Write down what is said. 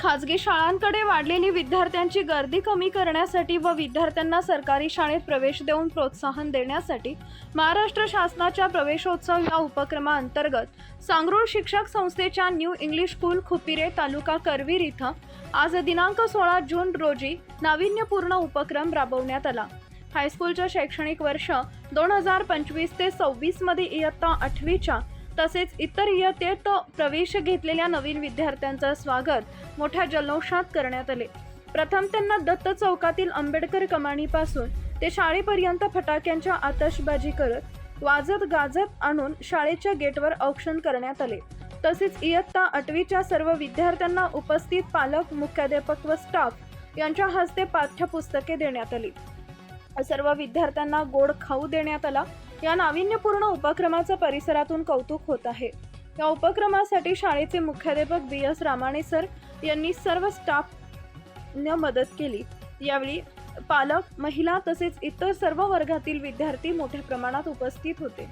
खाजगी शाळांकडे वाढलेली विद्यार्थ्यांची गर्दी कमी करण्यासाठी व विद्यार्थ्यांना सरकारी शाळेत प्रवेश देऊन प्रोत्साहन देण्यासाठी महाराष्ट्र शासनाच्या प्रवेशोत्सव या उपक्रमाअंतर्गत सांगरूळ शिक्षक संस्थेच्या new English school Khupire taluka Karveer इथं आज दिनांक सोळा जून रोजी नाविन्यपूर्ण उपक्रम राबवण्यात आला. हायस्कूलच्या शैक्षणिक वर्ष दोन हजार पंचवीस ते सव्वीसमध्ये इयत्ता आठवीच्या तसेच इतर इयत्तेत प्रवेश घेतलेल्या नवीन विद्यार्थ्यांचं स्वागत मोठ्या जल्लोषात करण्यात आले. प्रथम त्यांना दत्त चौकातील आंबेडकर कमानीपासून ते शाळेपर्यंत फटाक्यांच्या आतषबाजी करत वाजत गाजत आणून शाळेच्या गेटवर औक्षण करण्यात आले. तसेच इयत्ता आठवीच्या सर्व विद्यार्थ्यांना उपस्थित पालक मुख्याध्यापक व स्टाफ यांच्या हस्ते पाठ्यपुस्तके देण्यात आली. सर्व विद्यार्थ्यांना गोड खाऊ देण्यात आला. या नाविन्यपूर्ण उपक्रमाचं परिसरातून कौतुक होत आहे. या उपक्रमासाठी शाळेचे मुख्याध्यापक बी एस रामाणे सर यांनी सर्व स्टाफने मदत केली. यावेळी पालक महिला तसेच इतर सर्व वर्गातील विद्यार्थी मोठ्या प्रमाणात उपस्थित होते.